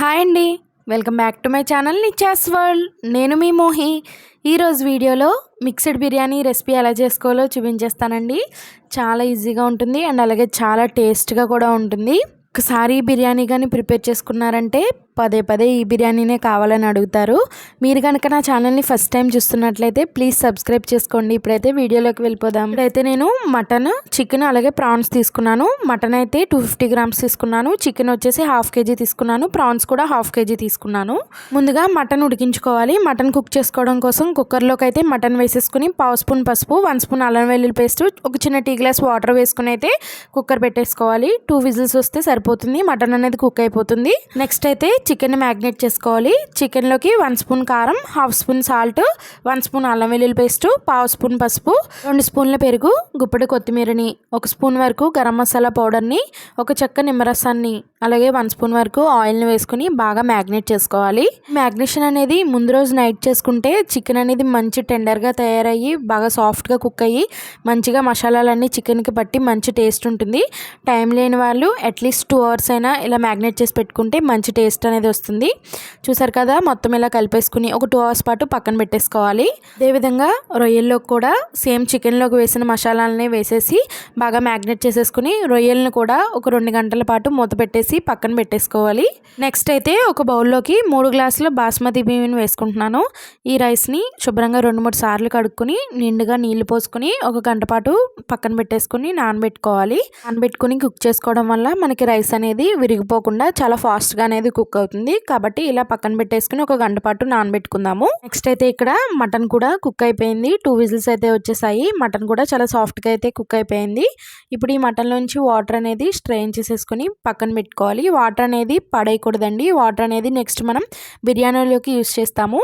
Hi అండి. Welcome back to my channel Nichas world. నేను మీ మోహి. ఈరోజు వీడియోలో మిక్స్డ్ బిర్యానీ రెసిపీ ఎలా చేసుకోవాలో చూపించేస్తానండి. చాలా ఈజీగా ఉంటుంది అండ్ అలాగే చాలా టేస్ట్గా కూడా ఉంటుంది. ఒకసారి బిర్యానీ కానీ ప్రిపేర్ చేసుకున్నారంటే పదే పదే ఈ బిర్యానీనే కావాలని అడుగుతారు. మీరు కనుక నా ఛానల్ని ఫస్ట్ టైం చూస్తున్నట్లయితే ప్లీజ్ సబ్స్క్రైబ్ చేసుకోండి. ఇప్పుడైతే వీడియోలోకి వెళ్ళిపోదాం. ఇప్పుడైతే నేను మటన్ చికెన్ అలాగే ప్రాన్స్ తీసుకున్నాను. మటన్ అయితే టూ ఫిఫ్టీ గ్రామ్స్ తీసుకున్నాను. చికెన్ వచ్చేసి హాఫ్ కేజీ తీసుకున్నాను. ప్రాన్స్ కూడా హాఫ్ కేజీ తీసుకున్నాను. ముందుగా మటన్ ఉడికించుకోవాలి. మటన్ కుక్ చేసుకోవడం కోసం కుక్కర్లోకి అయితే మటన్ వేసేసుకుని పావు స్పూన్ పసుపు వన్ స్పూన్ అల్లం వెల్లుల్లి పేస్ట్ ఒక చిన్న టీ గ్లాస్ వాటర్ వేసుకుని అయితే కుక్కర్ పెట్టేసుకోవాలి. టూ విజిల్స్ వస్తే సరిపోతుంది. మటన్ అనేది కుక్ అయిపోతుంది. నెక్స్ట్ అయితే చికెన్ మ్యాగ్నేట్ చేసుకోవాలి. చికెన్లోకి వన్ స్పూన్ కారం half spoon salt one spoon అల్లం వెల్లుల్లి పేస్ట్ పావు స్పూన్ పసుపు రెండు స్పూన్ల పెరుగు గుప్పెడు కొత్తిమీరని ఒక స్పూన్ వరకు గరం మసాలా పౌడర్ని ఒక చెక్క నిమ్మరసాన్ని అలాగే వన్ స్పూన్ వరకు ఆయిల్ని వేసుకుని బాగా మ్యాగ్నేట్ చేసుకోవాలి. మ్యాగ్నేషన్ అనేది ముందు రోజు నైట్ చేసుకుంటే చికెన్ అనేది మంచి టెండర్గా తయారయ్యి బాగా సాఫ్ట్గా కుక్ అయ్యి మంచిగా మసాలాలన్నీ చికెన్కి పట్టి మంచి టేస్ట్ ఉంటుంది. టైం లేని వాళ్ళు అట్లీస్ట్ టూ అవర్స్ అయినా ఇలా మ్యాగ్నేట్ చేసి పెట్టుకుంటే మంచి టేస్ట్ అనేది వస్తుంది. చూసారు కదా మొత్తం ఇలా కలిపేసుకుని ఒక టూ అవర్స్ పాటు పక్కన పెట్టేసుకోవాలి. అదేవిధంగా రొయ్యల్లో కూడా సేమ్ చికెన్లోకి వేసిన మసాలాలని వేసేసి బాగా మ్యాగ్నేట్ చేసేసుకుని రొయ్యలను కూడా ఒక రెండు గంటల పాటు మూత పెట్టేసి పక్కన పెట్టేసుకోవాలి. నెక్స్ట్ అయితే ఒక బౌల్లోకి మూడు గ్లాసుల బాస్మతి బియ్యం వేసుకుంటున్నాను. ఈ రైస్ని శుభ్రంగా రెండు మూడు సార్లు కడుక్కొని నిండుగా నీళ్ళు పోసుకొని ఒక గంట పాటు పక్కన పెట్టేసుకుని నానబెట్టుకోవాలి. నానబెట్టుకుని కుక్ చేసుకోవడం వల్ల మనకి రైస్ అనేది విరిగిపోకుండా చాలా ఫాస్ట్గా అనేది కుక్ అవుతుంది. కాబట్టి ఇలా పక్కన పెట్టేసుకుని ఒక గంట పాటు నానబెట్టుకుందాము. నెక్స్ట్ అయితే ఇక్కడ మటన్ కూడా కుక్ అయిపోయింది. టూ విజిల్స్ అయితే వచ్చేసాయి. మటన్ కూడా చాలా సాఫ్ట్గా అయితే కుక్ అయిపోయింది. ఇప్పుడు ఈ మటన్ నుంచి వాటర్ అనేది స్ట్రెయిన్ చేసేసుకుని పక్కన పెట్టుకోవాలి వాటర్ అనేది పడేయకూడదండి. వాటర్ అనేది నెక్స్ట్ మనం బిర్యానీలోకి యూస్ చేస్తాము.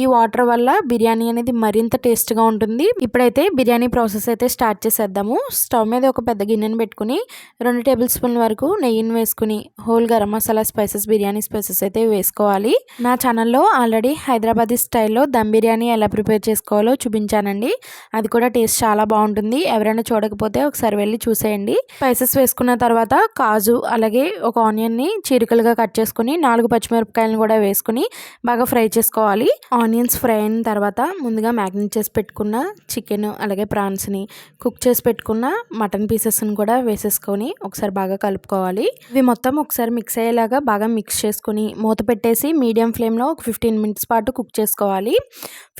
ఈ వాటర్ వల్ల బిర్యానీ అనేది మరింత టేస్ట్గా ఉంటుంది. ఇప్పుడైతే బిర్యానీ ప్రాసెస్ అయితే స్టార్ట్ చేసేద్దాము. స్టవ్ మీద ఒక పెద్ద గిన్నెను పెట్టుకుని రెండు టేబుల్ స్పూన్ వరకు నెయ్యిని వేసుకుని whole garam masala spices biryani spices అయితే వేసుకోవాలి. నా ఛానల్లో ఆల్రెడీ హైదరాబాదీ స్టైల్లో దమ్ బిర్యానీ ఎలా ప్రిపేర్ చేసుకోవాలో చూపించానండి. అది కూడా టేస్ట్ చాలా బాగుంటుంది. ఎవరైనా చూడకపోతే ఒకసారి వెళ్ళి చూసేయండి. స్పైసెస్ వేసుకున్న తర్వాత కాజు అలాగే ఒక ఆనియన్ని చీరికలుగా కట్ చేసుకుని నాలుగు పచ్చిమిరపకాయలను కూడా వేసుకుని బాగా ఫ్రై చేసుకోవాలి. ఆనియన్స్ ఫ్రై అయిన తర్వాత ముందుగా మ్యాగ్నేట్ చేసి పెట్టుకున్న చికెన్ అలాగే ప్రాన్స్ని కుక్ చేసి పెట్టుకున్న మటన్ పీసెస్ని కూడా వేసేసుకొని ఒకసారి బాగా కలుపుకోవాలి. ఇవి మొత్తం ఒకసారి మిక్స్ అయ్యేలాగా బాగా మిక్స్ చేసుకుని మూత పెట్టేసి మీడియం ఫ్లేమ్లో ఒక ఫిఫ్టీన్ మినిట్స్ పాటు కుక్ చేసుకోవాలి.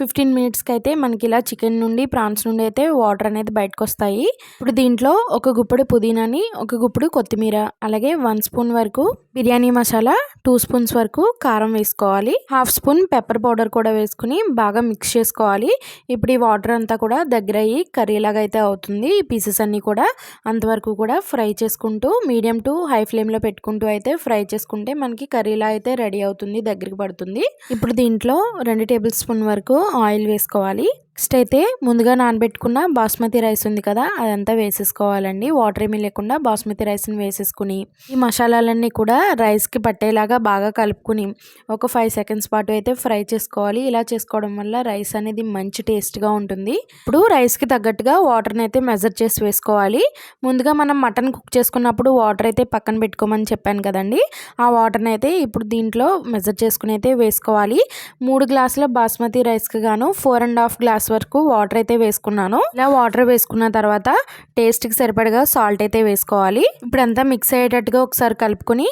ఫిఫ్టీన్ మినిట్స్కి అయితే మనకి ఇలా చికెన్ నుండి ప్రాన్స్ నుండి అయితే వాటర్ అనేది బయటకు వస్తాయి. ఇప్పుడు దీంట్లో ఒక గుప్పుడు పుదీనాని ఒక గుప్పుడు కొత్తిమీర అలాగే వన్ స్పూన్ వరకు బిర్యానీ మసాలా టూ స్పూన్స్ వరకు కారం వేసుకోవాలి. హాఫ్ స్పూన్ పెప్పర్ పౌడర్ కూడా వేసుకుని బాగా మిక్స్ చేసుకోవాలి. ఇప్పుడు ఈ వాటర్ అంతా కూడా దగ్గర అయ్యి కర్రీలాగా అయితే అవుతుంది. ఈ పీసెస్ అన్నీ కూడా అంతవరకు కూడా ఫ్రై చేసుకుంటూ మీడియం టు హై ఫ్లేమ్లో పెట్టుకుంటూ అయితే ఫ్రై చేసుకుంటే మనకి కర్రీలా అయితే రెడీ అవుతుంది దగ్గరికి పడుతుంది. ఇప్పుడు దీంట్లో రెండు టేబుల్ స్పూన్ వరకు ఆయిల్ వేసుకోవాలి. నెక్స్ట్ అయితే ముందుగా నానబెట్టుకున్న బాస్మతి రైస్ ఉంది కదా అదంతా వేసేసుకోవాలండి. వాటర్ ఏమీ లేకుండా బాస్మతి రైస్ని వేసేసుకుని ఈ మసాలాలన్నీ కూడా రైస్కి పట్టేలాగా బాగా కలుపుకుని ఒక ఫైవ్ సెకండ్స్ పాటు అయితే ఫ్రై చేసుకోవాలి. ఇలా చేసుకోవడం వల్ల రైస్ అనేది మంచి టేస్ట్గా ఉంటుంది. ఇప్పుడు రైస్కి తగ్గట్టుగా వాటర్ని అయితే మెజర్ చేసి వేసుకోవాలి. ముందుగా మనం మటన్ కుక్ చేసుకున్నప్పుడు వాటర్ అయితే పక్కన పెట్టుకోమని చెప్పాను కదండి. ఆ వాటర్ని అయితే ఇప్పుడు దీంట్లో మెజర్ చేసుకుని అయితే వేసుకోవాలి. మూడు గ్లాసుల బాస్మతి రైస్కి గాను ఫోర్ అండ్ హాఫ్ గ్లాస్ వరకు వాటర్ అయితే వేసుకున్నాను. ఇలా వాటర్ వేసుకున్న తర్వాత టేస్ట్కి సరిపడగా సాల్ట్ అయితే వేసుకోవాలి. ఇప్పుడు అంతా మిక్స్ అయ్యేటట్టుగా ఒకసారి కలుపుకొని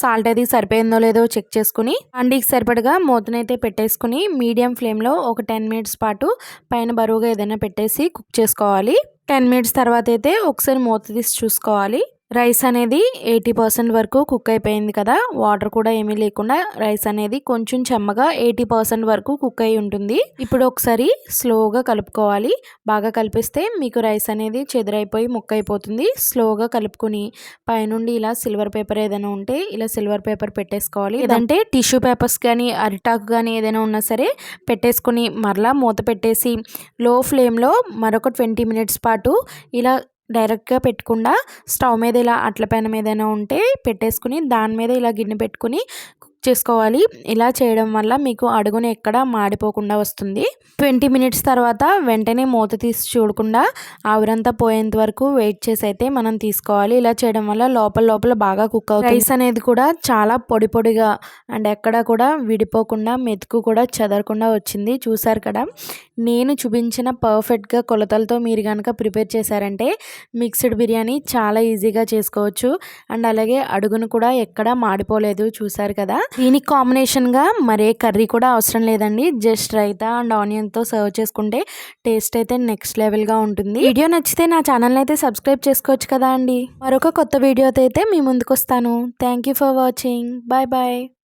సాల్ట్ అది సరిపోయిందో లేదో చెక్ చేసుకుని అండికి సరిపడగా మూతనైతే పెట్టేసుకుని మీడియం ఫ్లేమ్లో ఒక టెన్ మినిట్స్ పాటు పైన బరువుగా ఏదైనా పెట్టేసి కుక్ చేసుకోవాలి. టెన్ మినిట్స్ తర్వాత అయితే ఒకసారి మూత తీసి చూసుకోవాలి. రైస్ అనేది ఎయిటీ పర్సెంట్ వరకు కుక్ అయిపోయింది కదా వాటర్ కూడా ఏమీ లేకుండా రైస్ అనేది కొంచెం చెమ్మగా ఎయిటీ పర్సెంట్ వరకు కుక్ అయి ఉంటుంది. ఇప్పుడు ఒకసారి స్లోగా కలుపుకోవాలి. బాగా కలిపిస్తే మీకు రైస్ అనేది చెదిరైపోయి ముక్క అయిపోతుంది స్లోగా కలుపుకొని పైనుండి ఇలా సిల్వర్ పేపర్ ఏదైనా ఉంటే ఇలా సిల్వర్ పేపర్ పెట్టేసుకోవాలి. లేదంటే టిష్యూ పేపర్స్ కానీ అరిటాకు కానీ ఏదైనా ఉన్నా సరే పెట్టేసుకొని మరలా మూత పెట్టేసి లో ఫ్లేమ్లో మరొక ట్వంటీ మినిట్స్ పాటు ఇలా డైరెక్ట్గా పెట్టకుండా స్టవ్ మీద ఇలా అట్ల పైన ఏదైనా ఉంటే పెట్టేసుకుని దాని మీద ఇలా గిన్నె పెట్టుకుని కుక్ చేసుకోవాలి. ఇలా చేయడం వల్ల మీకు అడుగున ఎక్కడ మాడిపోకుండా వస్తుంది. ట్వంటీ మినిట్స్ తర్వాత వెంటనే మూత తీసి చూడకుండా ఆవిరంతా పోయేంత వరకు వెయిట్ చేసి అయితే మనం తీసుకోవాలి. ఇలా చేయడం వల్ల లోపల లోపల బాగా కుక్ అవుతుంది. రైస్ అనేది కూడా చాలా పొడి పొడిగా అండ్ ఎక్కడ కూడా విడిపోకుండా మెతుకు కూడా చెదరకుండా వచ్చింది. చూసారు కదా? నేను చూపించిన పర్ఫెక్ట్గా కొలతలతో మీరు కనుక ప్రిపేర్ చేశారంటే మిక్స్డ్ బిర్యానీ చాలా ఈజీగా చేసుకోవచ్చు. అండ్ అలాగే అడుగును కూడా ఎక్కడా మాడిపోలేదు చూసారు కదా. దీనికి కాంబినేషన్గా మరే కర్రీ కూడా అవసరం లేదండి. జస్ట్ రైతా అండ్ ఆనియన్తో సర్వ్ చేసుకుంటే టేస్ట్ అయితే నెక్స్ట్ లెవెల్గా ఉంటుంది. వీడియో నచ్చితే నా ఛానల్ని అయితే సబ్స్క్రైబ్ చేసుకోవచ్చు కదా అండి. మరొక కొత్త వీడియోతో అయితే మీ ముందుకు వస్తాను thank you for watching bye bye